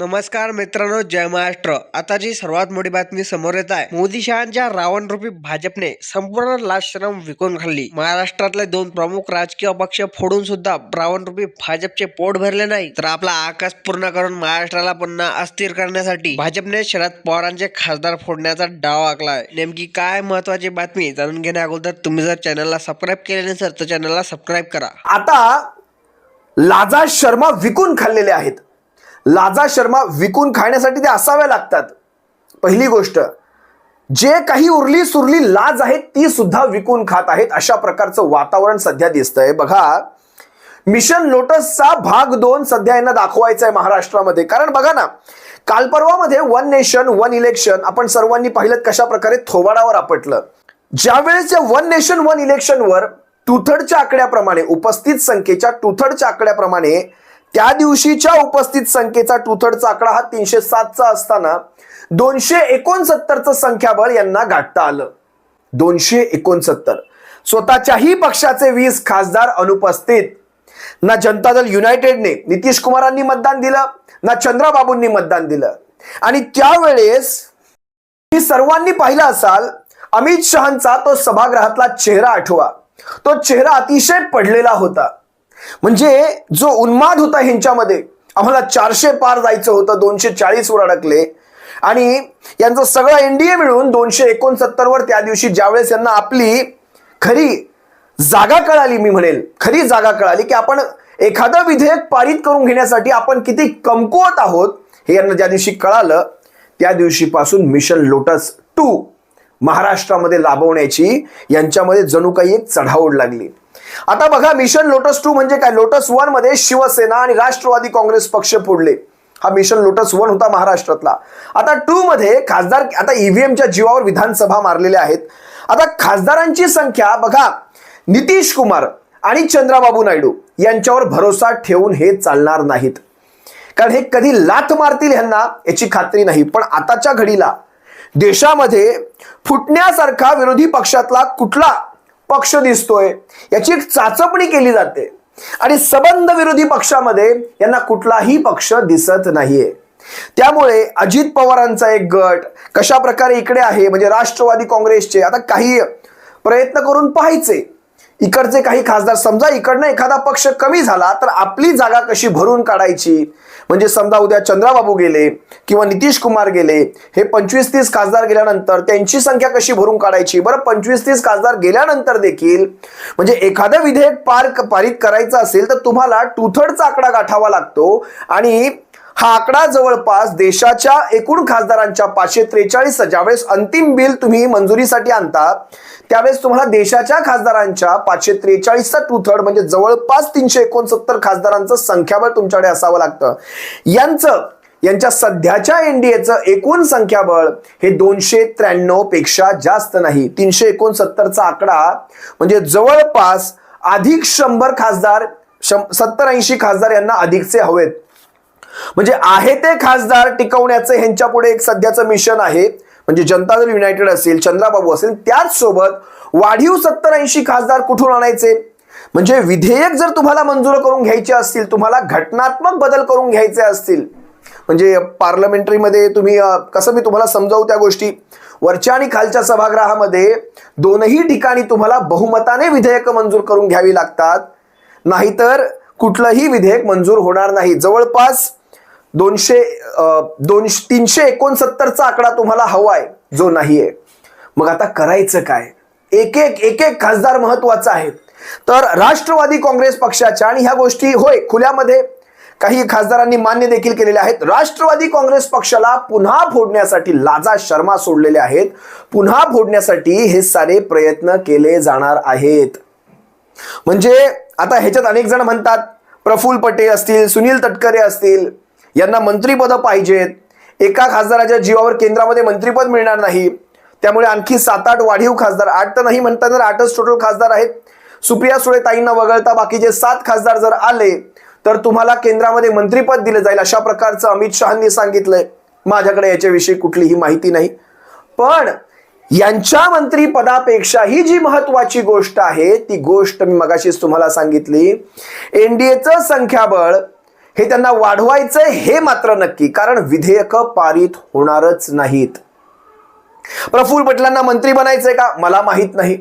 नमस्कार मित्रांनो जय महाराष्ट्र. आता जी सर्वात मोठी बातमी समोर येत आहे मोदी शहांच्या रावण रूपी भाजपने संपूर्ण लाचश्रम विकून खाल्ली. महाराष्ट्रातले दोन प्रमुख राजकीय पक्ष फोडून सुद्धा रावण रूपी भाजपचे पोट भरले नाही. तर आपला आकाश पूर्ण करून महाराष्ट्राला पुन्हा अस्थिर करण्यासाठी भाजपने शरद पवारांचे खासदार फोडण्याचा डाव आखलाय. नेमकी काय महत्वाची बातमी जाणून घेण्या अगोदर तुम्ही जर चॅनलला सबस्क्राईब केले नसेल तर चॅनलला सबस्क्राईब करा. आता लाजा शर्मा विकून खाल्लेले आहेत. लाजा शर्मा विकून खाण्यासाठी ते असाव्या लागतात. पहिली गोष्ट जे काही उरली सुरली लाज आहे ती सुद्धा विकून खात आहेत. अशा प्रकारचं वातावरण सध्या दिसतंय. बघा मिशन लोटसचा भाग दोन सध्या यांना दाखवायचा आहे महाराष्ट्रामध्ये. कारण बघा ना काल परवामध्ये वन नेशन वन इलेक्शन आपण सर्वांनी पाहिलं कशा प्रकारे थोबाडावर आपटलं. ज्यावेळेस या वन नेशन वन इलेक्शनवर टू थर्डच्या आकड्याप्रमाणे उपस्थित संख्येच्या टू थर्डच्या आकड्याप्रमाणे त्या दिवशीच्या उपस्थित संख्येचा टूथडचा आकडा हा तीनशे सातचा असताना दोनशे एकोणसत्तरचं संख्याबळ यांना गाठता आलं. दोनशे एकोणसत्तर. स्वतःच्याही पक्षाचे वीस खासदार अनुपस्थित. ना जनता दल युनायटेडने नितीश कुमारांनी मतदान दिलं ना चंद्राबाबूंनी मतदान दिलं. आणि त्यावेळेस मी सर्वांनी पाहिलं असाल अमित शहांचा तो सभागृहातला चेहरा आठवा. तो चेहरा अतिशय पडलेला होता. म्हणजे जो उन्माद होता ह्यांच्यामध्ये आम्हाला चारशे पार जायचं होतं दोनशे चाळीस वर अडकले. आणि यांचं सगळं एनडीए मिळून दोनशे एकोणसत्तर वर त्या दिवशी ज्यावेळेस यांना आपली खरी जागा कळाली मी म्हणेल खरी जागा कळाली की आपण एखादं विधेयक पारित करून घेण्यासाठी आपण किती कमकुवत आहोत हे यांना ज्या दिवशी कळालं त्या दिवशीपासून मिशन लोटस टू महाराष्ट्रामध्ये लाभवण्याची यांच्यामध्ये जणू काही एक चढाओढ लागली. आता बघा मिशन लोटस टू म्हणजे काय? लोटस वनमध्ये शिवसेना आणि राष्ट्रवादी काँग्रेस पक्ष फोडले. हा मिशन लोटस वन होता महाराष्ट्रातला. आता टू मध्ये खासदार आता ईव्हीएमच्या जीवावर विधानसभा मारलेल्या आहेत. आता खासदारांची संख्या बघा नितीश कुमार आणि चंद्राबाबू नायडू यांच्यावर भरोसा ठेवून हे चालणार नाहीत. कारण हे कधी लाथ मारतील ह्यांना याची खात्री नाही. पण आताच्या घडीला देशामध्ये फुटण्यासारखा विरोधी पक्षातला कुठला पक्ष दिसतोय याची एक चाचपणी केली जाते. आणि सबंध विरोधी पक्षामध्ये यांना कुठलाही पक्ष दिसत नाहीये. त्यामुळे अजित पवारांचा एक गट कशा प्रकारे इकडे आहे म्हणजे राष्ट्रवादी काँग्रेसचे आता काही प्रयत्न करून पाहायचे. इकडचे काही खासदार समजा इकडनं एखादा पक्ष कमी झाला तर आपली जागा कशी भरून काढायची? म्हणजे समजा उद्या चंद्राबाबू गेले किंवा नितीश कुमार गेले हे पंचवीस तीस खासदार गेल्यानंतर त्यांची संख्या कशी भरून काढायची? बरं पंचवीस तीस खासदार गेल्यानंतर देखील म्हणजे एखादं विधेयक पार पारित करायचं असेल तर तुम्हाला टू थर्डचा आकडा गाठावा लागतो आणि हा आकडा जवळपास देशाच्या एकूण खासदारांच्या पाचशे त्रेचाळीस ज्यावेळेस अंतिम बिल तुम्ही मंजुरीसाठी आणता त्यावेळेस तुम्हाला देशाच्या खासदारांच्या पाचशे त्रेचाळीसचा टू थर्ड म्हणजे जवळपास तीनशे एकोणसत्तर खासदारांचं संख्याबळ तुमच्याकडे असावं लागतं. यांचं यांच्या सध्याच्या एनडीएचं एकूण संख्याबळ हे दोनशे त्र्याण्णवपेक्षा जास्त नाही. तीनशे एकोणसत्तरचा आकडा म्हणजे जवळपास अधिक शंभर खासदार सत्तर ऐंशी खासदार यांना अधिकचे हवेत. म्हणजे आहे ते खासदार टिकवण्याचं ह्यांच्या पुढे एक सध्याचं मिशन आहे. म्हणजे जनता दल युनायटेड असेल चंद्राबाबू असेल त्याच सोबत वाढीव सत्तर ऐंशी खासदार कुठून आणायचे? म्हणजे विधेयक जर तुम्हाला मंजूर करून घ्यायचे असतील तुम्हाला घटनात्मक बदल करून घ्यायचे असतील. म्हणजे पार्लमेंटरीमध्ये तुम्ही कसं मी तुम्हाला समजावू त्या गोष्टी. वरच्या आणि खालच्या सभागृहामध्ये दोनही ठिकाणी तुम्हाला बहुमताने विधेयक मंजूर करून घ्यावी लागतात. नाहीतर कुठलंही विधेयक मंजूर होणार नाही. जवळपास दोनशे दोनशे तीनशे एकोणसत्तरचा आकडा तुम्हाला हवाय जो नाहीये. मग आता करायचं काय? एक एक एक एक खासदार महत्त्वाचा आहे. तर राष्ट्रवादी काँग्रेस पक्षाच्या आणि ह्या गोष्टी होय खुल्यामध्ये काही खासदारांनी मान्य देखील केलेल्या आहेत. राष्ट्रवादी काँग्रेस पक्षाला पुन्हा फोडण्यासाठी लाजा शर्मा सोडलेले आहेत. पुन्हा फोडण्यासाठी हे सारे प्रयत्न केले जाणार आहेत. म्हणजे आता ह्याच्यात अनेक जण म्हणतात प्रफुल्ल पटेल असतील सुनील तटकरे असतील यांना मंत्रीपद पाहिजेत. एका खासदाराच्या जीवावर केंद्रामध्ये मंत्रीपद मिळणार नाही. त्यामुळे आणखी सात आठ वाढीव खासदार आठ तर नाही म्हणता तर आठच टोटल खासदार आहेत. सुप्रिया सुळे ताईंना वगळता बाकीचे सात खासदार जर आले तर तुम्हाला केंद्रामध्ये मंत्रीपद दिलं जाईल अशा प्रकारचं अमित शहांनी सांगितलंय. माझ्याकडे याच्याविषयी कुठलीही माहिती नाही. पण यांच्या मंत्रीपदापेक्षाही जी महत्वाची गोष्ट आहे ती गोष्ट मी मगाशीच तुम्हाला सांगितली. एनडीएचं संख्याबळ हे त्यांना वाढवायचंय हे मात्र नक्की कारण विधेयक पारित होणारच नाहीत. प्रफुल्ल पटेलांना मंत्री बनायचंय का? मला माहीत नाही.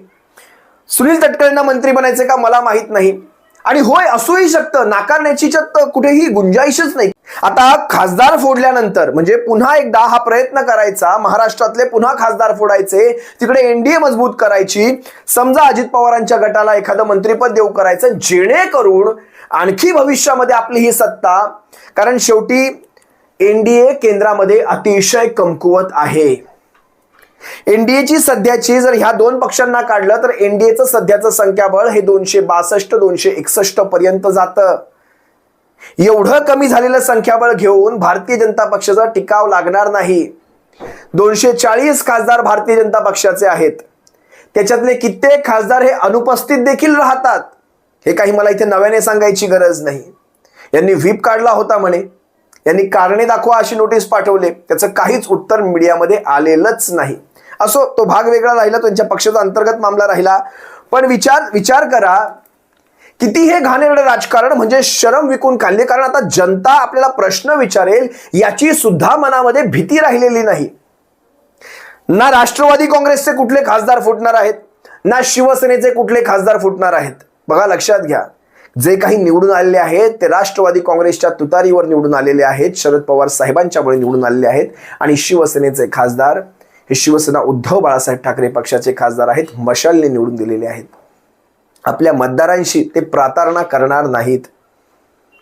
सुनील तटकरेंना मंत्री बनायचंय का? मला माहीत नाही. आणि होय असूही शकतं. नाकारण्याची कुठेही गुंजाईशच नाही. आता खासदार फोडल्यानंतर म्हणजे पुन्हा एकदा हा प्रयत्न करायचा महाराष्ट्रातले पुन्हा खासदार फोडायचे तिकडे एनडीए मजबूत करायची समजा अजित पवारांच्या गटाला एखादं मंत्रीपद देऊ करायचं जेणेकरून आणखी भविष्यामध्ये आपली ही सत्ता कारण शेवटी एनडीए केंद्रामध्ये अतिशय कमकुवत आहे. एनडीएची सध्याची जर ह्या दोन पक्षांना काढलं तर एनडीएचं सध्याचं संख्याबळ हे दोनशे बासष्ट दोनशे एकसष्ट पर्यंत जातं. एवढं कमी झालेलं संख्याबळ घेऊन भारतीय जनता पक्षाचा टिकाव लागणार नाही. दोनशे चाळीस खासदार भारतीय जनता पक्षाचे आहेत. त्याच्यातले कित्येक खासदार हे अनुपस्थित देखील राहतात. हे काही मला इथे नव्याने सांगायची गरज नाही. यांनी व्हीप काढला होता म्हणे. यांनी कारणे दाखवा अशी नोटीस पाठवले. त्याचं काहीच उत्तर मीडियामध्ये आलेलंच नाही. असो तो भाग वेगळा राहिला त्यांच्या पक्षाचा अंतर्गत मामला राहिला. पण विचार विचार करा. किती हे घाणेरडं राजकारण म्हणजे शरम विकून काढले कारण आता जनता आपल्याला प्रश्न विचारेल याची सुद्धा मनामध्ये भीती राहिलेली नाही. ना राष्ट्रवादी काँग्रेसचे कुठले खासदार फुटणार आहेत? ना शिवसेनेचे कुठले खासदार फुटणार आहेत? बघा लक्षात घ्या. जे काही निवडून आलेले आहेत ते राष्ट्रवादी काँग्रेसच्या तुतारीवर निवडून आलेले आहेत शरद पवार साहेबांच्यामुळे निवडून आलेले आहेत आणि शिवसेनेचे खासदार हे शिवसेना उद्धव बाळासाहेब ठाकरे पक्षाचे खासदार आहेत मशालने निवडून दिलेले आहेत. आपल्या मतदारांशी ते प्रातारणा करणार नाहीत.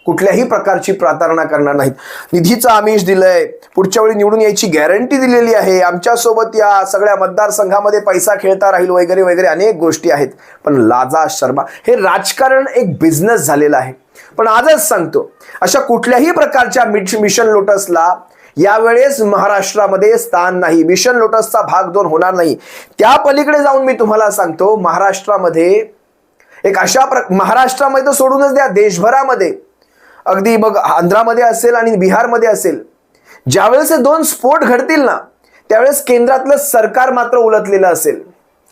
कुठल्याही प्रकारची प्रातारणा करणार नाहीत. निधीचं आमिष दिलंय. पुढच्या वेळी निवडून यायची गॅरंटी दिलेली आहे. आमच्यासोबत या सगळ्या मतदारसंघामध्ये पैसा खेळता राहील वगैरे वगैरे अनेक गोष्टी आहेत. पण लाजा शर्मा हे राजकारण एक बिझनेस झालेलं आहे. पण आजच सांगतो अशा कुठल्याही प्रकारच्या मिशन लोटसला यावेळेस महाराष्ट्रामध्ये स्थान नाही. मिशन लोटसचा भाग दोन होणार नाही. त्या पलीकडे जाऊन मी तुम्हाला सांगतो महाराष्ट्रामध्ये एक अशा प्र महाराष्ट्रामध्ये तर सोडूनच द्या. देशभरामध्ये अगदी मग आंध्रामध्ये असेल आणि बिहारमध्ये असेल ज्यावेळेस हे दोन स्फोट घडतील ना त्यावेळेस केंद्रातलं सरकार मात्र उलटलेलं असेल.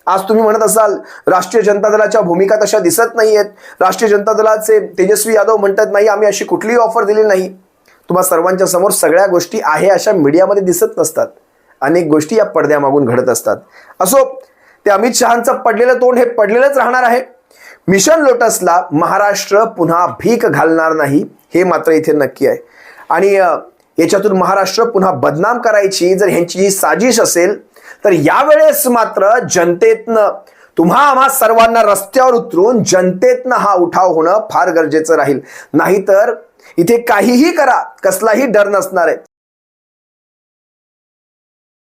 आज तुम्ही म्हणत असाल राष्ट्रीय जनता दलाच्या भूमिका तशा दिसत नाहीयेत. राष्ट्रीय जनता दलाचे तेजस्वी यादव म्हणतात नाही आम्ही अशी कुठलीही ऑफर दिली नाही. तुम्हा सर्वांच्या समोर सगळ्या गोष्टी आहे अशा मीडियामध्ये दिसत नसतात. अनेक गोष्टी या पडद्यामागून घडत असतात. असो ते अमित शहांचं पडलेलं तोंड हे पडलेलंच राहणार आहे. मिशन लोटसला महाराष्ट्र पुन्हा भीक घालणार नाही हे मात्र इथे नक्की आहे. आणि याच्यातून महाराष्ट्र पुन्हा बदनाम करायची जर ह्यांची ही साजिश असेल तर यावेळेस मात्र जनतेतनं तुम्हा आम्हा सर्वांना रस्त्यावर उतरून जनतेतनं हा उठाव होणं फार गरजेचं राहील. नाहीतर इथे काहीही करा कसलाही डर नसणार आहे.